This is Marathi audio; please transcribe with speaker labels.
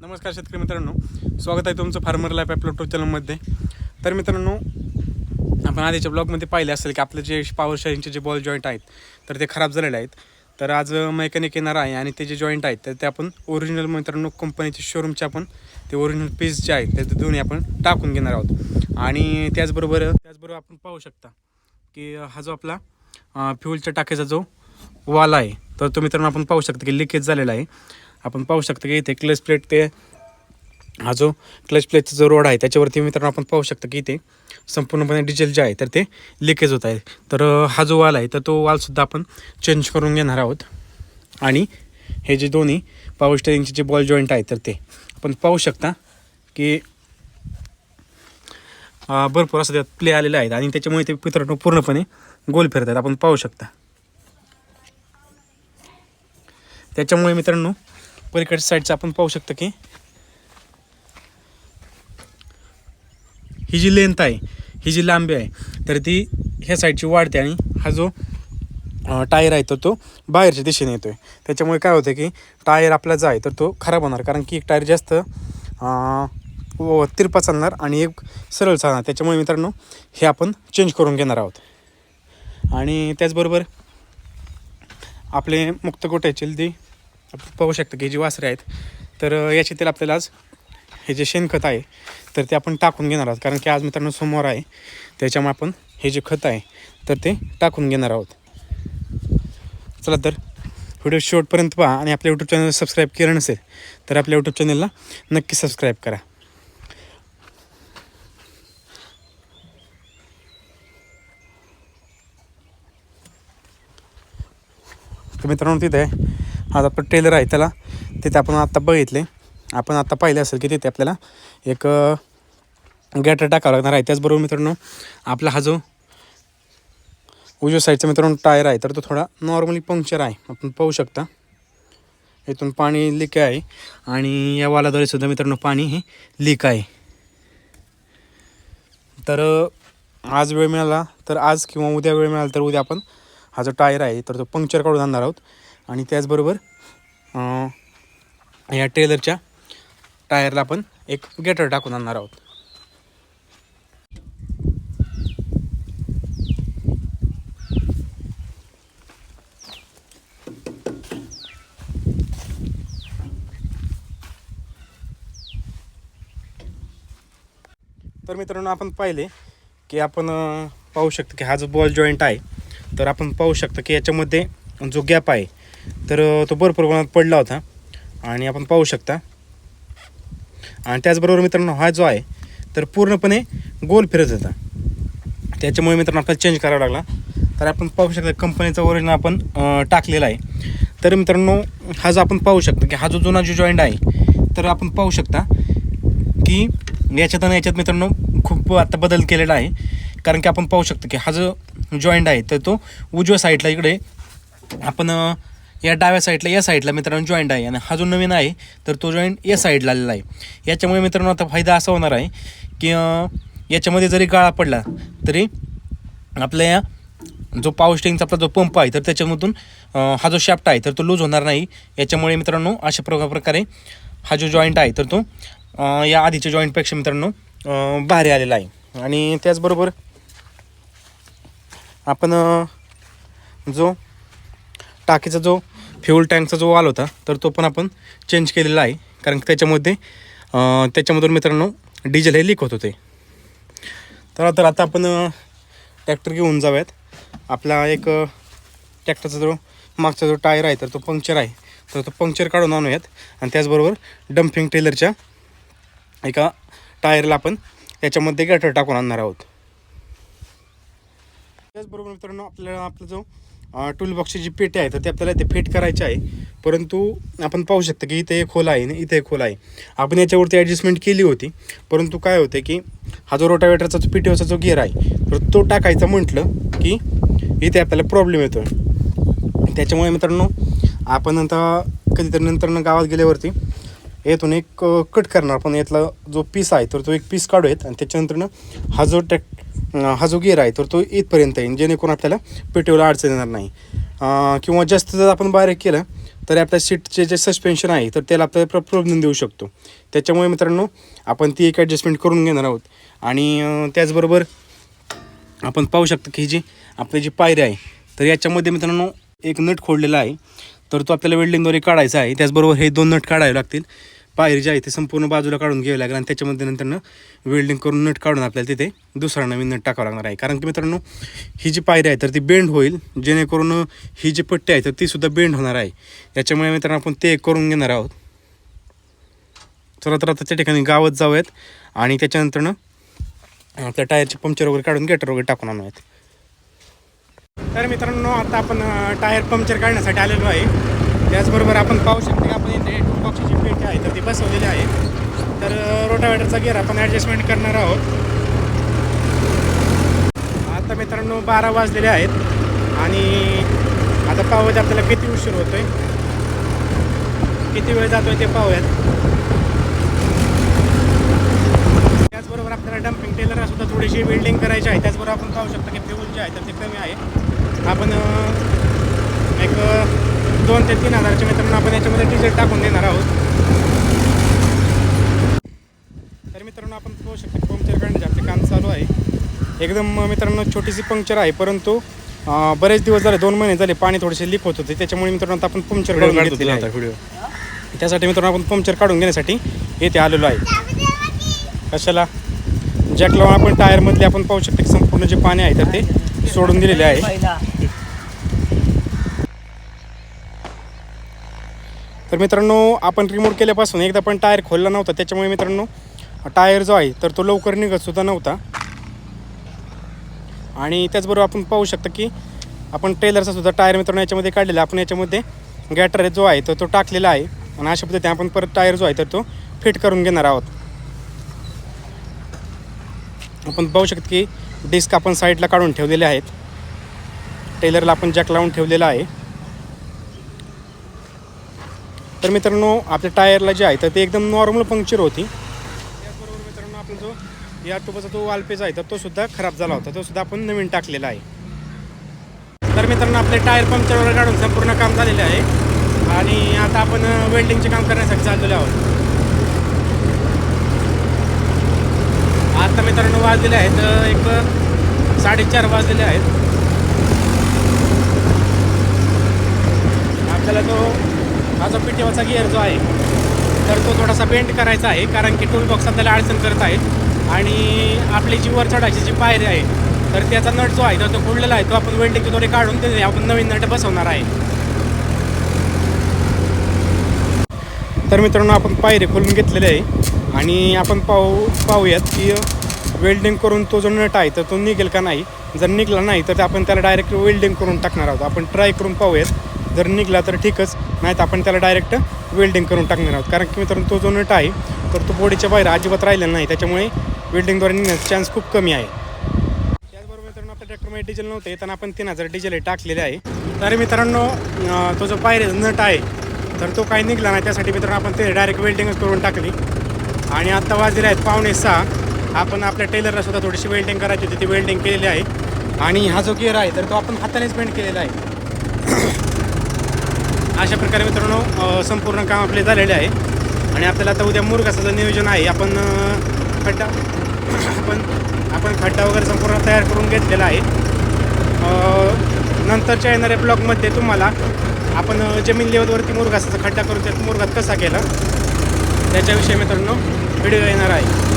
Speaker 1: नमस्कार शेतकरी मित्रांनो. स्वागत आहे तुमचं फार्मर लाईफ आपल्या युट्यूब चॅनलमध्ये तर मित्रांनो आपण आधीच्या ब्लॉगमध्ये पाहिले असेल की आपले जे पॉवर शेअरिंगचे जे बॉल जॉईंट आहेत तर ते खराब झालेले आहेत. तर आज मेकॅनिक येणार आहे आणि ते जे जॉईंट आहेत तर ते आपण ओरिजिनल मित्रांनो कंपनीचे शोरूमचे आपण ते ओरिजिनल पीस जे आहेत ते ते दोन्ही आपण टाकून घेणार आहोत. आणि त्याचबरोबर त्याचबरोबर आपण पाहू शकता की हा जो आपला फ्युलच्या टाक्याचा जो वाल आहे तर तो मित्रांनो आपण पाहू शकता की लिकेज झालेला आहे. आपण पाहू शकता की इथे क्लच प्लेट ते हा जो क्लच प्लेटचा जो रोड आहे त्याच्यावरती मित्रांनो आपण पाहू शकता की इथे संपूर्णपणे डिझेल जे आहे तर ते लिकेज होत आहे. तर हा जो वाल आहे तर तो वालसुद्धा आपण चेंज करून घेणार आहोत. आणि हे जे दोन्ही पावर स्टेरिंगचे जे बॉल जॉईंट आहे तर ते आपण पाहू शकता की भरपूर असं त्यात प्ले आलेले आहेत. आणि त्याच्यामुळे ते मित्रांनो पूर्णपणे गोल फिरत आहेत आपण पाहू शकता. त्याच्यामुळे मित्रांनो पलीकडच्या साईडचं आपण पाहू शकतो की ही जी लेंथ आहे ही जी लांबी आहे तर ती ह्या साईडची वाढते आणि हा जो टायर आहे तर तो बाहेरच्या दिशेने येतो आहे त्याच्यामुळे काय होतं की टायर आपला जो आहे तर तो खराब होणार कारण की एक टायर जास्त व- तिरपा चालणार आणि एक सरळ चालणार. त्याच्यामुळे मित्रांनो हे आपण चेंज करून घेणार आहोत. आणि त्याचबरोबर आपले मुक्त गोट्याचे ती आपण पाहू शकता की जी वासरे आहेत. तर अ, याच्यातील आपल्याला आज हे जे शेणखत आहे तर ते आपण टाकून घेणार आहोत. कारण की आज मित्रांनो सोमवार आहे. त्याच्यामुळे आपण हे जे खत आहे तर ते टाकून घेणार आहोत. चला तर व्हिडिओ शेवटपर्यंत पहा आणि आपल्या यूट्यूब चॅनल सबस्क्राईब केलं नसेल तर आपल्या यूट्यूब चॅनलला नक्की सबस्क्राईब करा. तर मित्रांनो तिथे हा आपलं टेलर आहे त्याला. तिथे आपण आत्ता बघितले आपण आत्ता पाहिले असेल की तिथे आपल्याला एक गॅटर टाकावं लागणार आहे. त्याचबरोबर मित्रांनो आपला हा जो उजव्या साईडचा मित्रांनो टायर आहे तर तो थोडा नॉर्मली पंक्चर आहे. आपण पाहू शकता. इथून पाणी लीक आहे आणि या वालाद्वारे सुद्धा मित्रांनो पाणी हे लीक आहे. तर आज वेळ मिळाला तर आज किंवा उद्या वेळ मिळाला तर उद्या आपण हा जो टायर आहे तर तो पंक्चर काढून आणणार आहोत. आणि त्याचबरोबर या टेलरच्या टायरला आपण एक गेटर टाकून आणणार आहोत. तर मित्रांनो आपण पाहिले की आपण पाहू शकतो की हा जो बॉल जॉईंट आहे तर आपण पाहू शकतो की याच्यामध्ये जो गॅप आहे तर तो भरपूर प्रमाणात पडला होता. आणि आपण पाहू शकता. आणि त्याचबरोबर मित्रांनो हा जो आहे तर पूर्णपणे गोल फिरत होता. त्याच्यामुळे मित्रांनो आपल्याला चेंज करावा लागला. तर आपण पाहू शकता कंपनीचा ओरिजिनल आपण टाकलेला आहे. तर मित्रांनो हा जो आपण पाहू शकतो की हा जो जुना जो जॉईंट आहे तर आपण पाहू शकता की याच्यात आणि याच्यात मित्रांनो खूप आता बदल केलेला आहे. कारण की आपण पाहू शकतो की हा जो जॉईंट आहे तर तो उजव्या साईडला इकडे आपण या डाव्या साईडला या साईडला मित्रांनो जॉईंट आहे. आणि हा जो नवीन आहे तर तो जॉईंट या साईडला आलेला आहे. याच्यामुळे मित्रांनो आता फायदा असा होणार आहे की याच्यामध्ये जरी गाळा पडला तरी आपल्या या जो पावर स्टिंगचा आपला जो पंप आहे तर त्याच्यामधून हा जो शाफ्ट आहे तर तो लूज होणार नाही. याच्यामुळे मित्रांनो अशा प्र प्रकारे हा जो जॉईंट आहे तर तो या आधीच्या जॉईंटपेक्षा मित्रांनो भारी आलेला आहे. आणि त्याचबरोबर आपण जो टाकीचा जो फ्यूल टँकचा जो वाल होता तर तो पण आपण चेंज केलेला आहे. कारण की त्याच्यामध्ये त्याच्यामधून मित्रांनो डिझेल हे लीक होत होते. तर तर आता आपण ट्रॅक्टर घेऊन जाऊयात. आपला एक ट्रॅक्टरचा जो मागचा जो टायर आहे तर तो पंक्चर आहे. तर तो पंक्चर काढून आणूयात. आणि त्याचबरोबर डम्पिंग टेलरच्या एका टायरला आपण त्याच्यामध्ये गॅटर टाकून आणणार आहोत. त्याचबरोबर मित्रांनो आपल्याला आपला जो टूल बॉक्सची जी पेटी आहे तर ते आपल्याला ते फिट करायची आहे. परंतु आपण पाहू शकतो की इथे एक खोल आहे आणि इथे एक खोल आहे. आपण याच्यावरती ॲडजस्टमेंट केली होती. परंतु काय होते की हा जो रोटावेटरचा जो पीटीओचा जो गिअर आहे तर तो टाकायचा म्हटलं की इथे आपल्याला प्रॉब्लेम येतो त्याच्यामुळे मित्रांनो आपण आता कधीतरी नंतर गावात गेल्यावरती येथून एक कट करणार. पण यातला जो पीस आहे तर तो एक पीस काढूयात आणि त्याच्यानंतरनं हा जो टॅक हा जो गिअर आहे तर तो इथपर्यंत येईल जेणेकरून आपल्याला पेटीओला अडचण येणार नाही. किंवा जास्त जर आपण बारीक केलं तर आपल्या सीटचे जे सस्पेन्शन आहे तर त्याला आपल्याला प्र प्रॉब्लेम देऊ शकतो. त्याच्यामुळे मित्रांनो आपण ती एक ॲडजस्टमेंट करून घेणार आहोत. आणि त्याचबरोबर आपण पाहू शकतो की ही जी आपली जी पायरी आहे तर याच्यामध्ये मित्रांनो एक नट खोडलेला आहे. तर तो आपल्याला वेल्डिंगद्वारे काढायचा आहे. त्याचबरोबर हे दोन नट काढावे लागतील. पायरी जी आहे ते संपूर्ण बाजूला काढून घ्यावी लागेल आणि त्याच्यामध्ये नंतरनं वेल्डिंग करून नट काढून आपल्याला तिथे दुसरा नवीन नट टाकावा लागणार आहे. कारण की मित्रांनो ही जी पायरी आहे तर ती बेंड होईल. जेणेकरून ही जी पट्टी आहे तर ती सुद्धा बेंड होणार आहे. त्याच्यामुळे मित्रांनो आपण ते करून घेणार आहोत. चला तर आता त्या ठिकाणी गावात जाऊयात आणि त्याच्यानंतरनं आपल्या टायरचे पंक्चर वगैरे काढून गेटर वगैरे टाकून आणूयात. तर मित्रांनो आता आपण टायर पंक्चर काढण्यासाठी आलेलो आहे. त्याचबरोबर आपण पाहू शकतो की आपण इथे बॉक्सची पेटी आहे तर ती बसवलेली आहे तर रोटावेटरचा गिअर आपण ॲडजस्टमेंट करणार आहोत. आता मित्रांनो बारा वाजलेले आहेत आणि आता पाहूयात आपल्याला किती उशीर होतो आहे किती वेळ जातो आहे ते पाहूयात. त्याचबरोबर आपल्याला डम्पिंग टेलर सुद्धा थोडीशी बिल्डिंग करायची आहे. त्याचबरोबर आपण पाहू शकतो की फ्युल जे आहे तर ते कमी आहे. आपण एक दोन ते तीन हजारच्या मित्रांनो आपण याच्यामध्ये डिझेल टाकून देणार आहोत. तर मित्रांनो आपण पाहू शकतो पंक्चर काढण्याचे आपले काम चालू आहे. एकदम मित्रांनो छोटीशी पंक्चर आहे परंतु बरेच दिवस झाले दोन महिने झाले पाणी थोडेसे लीक होत होते. त्याच्यामुळे मित्रांनो आता आपण पंक्चर काढून घेतलेले आहे. त्यासाठी मित्रांनो आपण पंक्चर काढून घेण्यासाठी येथे आलेलो आहे. कशाला? जॅक लावून आपण टायरमधले आपण पाहू शकतो की संपूर्ण जे पाणी आहे तर ते सोडून दिलेले आहे. तर मित्रांनो आपण रिमोट केल्यापासून एकदा पण टायर खोलला नव्हता त्याच्यामुळे मित्रांनो टायर जो आहे तर तो लवकर निघतसुद्धा नव्हता. आणि त्याचबरोबर आपण पाहू शकतो की आपण टेलरचा सुद्धा टायर मित्रांनो याच्यामध्ये काढलेला आपण याच्यामध्ये गॅटर जो आहे तर तो टाकलेला आहे. आणि अशा पद्धतीने आपण परत टायर जो आहे तर तो फिट करून घेणार आहोत. आपण पाहू शकतो की डिस्क आपण साईडला काढून ठेवलेले आहेत. टेलरला आपण जॅक लावून ठेवलेला आहे. तर मित्रांनो आपल्या टायरला जे आहे तर ते एकदम नॉर्मल पंक्चर होती. त्याचबरोबर मित्रांनो आपला जो या टोबाचा जो वालपेज आहे तर तो सुद्धा खराब झाला होता. तो सुद्धा आपण नवीन टाकलेला आहे. तर मित्रांनो आपले टायर पंक्चर वगैरे काढून संपूर्ण काम झालेलं आहे. आणि आता आपण वेल्डिंगचे काम करण्यासाठी चाललेलो आहोत. आता मित्रांनो वाजलेले आहेत एक साडेचार वाजलेले आहेत. आपल्याला तो हा जो पिटीवाचा गिअर जो आहे तर तो थोडासा बेंड करायचा आहे कारण की टूलबॉक्स आपल्याला अडचण करत आहेत. आणि आपली जी वर चढायची जी पायरी आहे तर त्याचा नट जो आहे तर तो फुडलेला आहे तो आपण वेल्डिंगद्वारे काढून ते आपण नवीन नट बसवणार आहे. तर मित्रांनो आपण पायरे खोलून घेतलेले आहे. आणि आपण पाहू पाहूयात की वेल्डिंग करून तो जो नट आहे तर तो निघेल का नाही? जर निघला नाही तर आपण त्याला डायरेक्ट वेल्डिंग करून टाकणार आहोत. आपण ट्राय करून पाहूयात. जर निघला तर ठीकच नाही तर आपण त्याला डायरेक्ट वेल्डिंग करून टाकणार आहोत. कारण की मित्रांनो तो जो नट आहे तर तो बॉडीच्या बाहेर अजिबात राहिलेला नाही. त्याच्यामुळे वेल्डिंगद्वारे निघण्याचा चान्स खूप कमी आहे. त्याचबरोबर मित्रांनो आपल्या ट्रॅक्टरमध्ये डिझेल नव्हते येताना आपण तीन हजार डिझेल टाकलेले आहे. तर मित्रांनो तो जो पायरे नट आहे तर तो काही निघला नाही. त्यासाठी मित्रांनो आपण ते डायरेक्ट वेल्डिंगच करून टाकली. आणि आत्ता वाजले आहेत पावणे सहा. आपण आपल्या टेलरला सुद्धा थोडीशी वेल्डिंग करायची होती. ती वेल्डिंग केलेली आहे. आणि हा जो गिअर आहे तर तो आपण हातानेच पेंट केलेला आहे. अशा प्रकारे मित्रांनो संपूर्ण काम आपले झालेले आहे. आणि आपल्याला आता उद्या मुरघासाचं नियोजन आहे आपण खड्डा आपण आपण खड्डा वगैरे संपूर्ण तयार करून घेतलेला आहे. नंतरच्या येणाऱ्या ब्लॉगमध्ये तुम्हाला आपण जमीन लेवलवरती मुरघासाचा खड्डा करून त्यात मुरघात कसा केला त्याच्याविषयी मित्रांनो व्हिडिओ येणार आहे.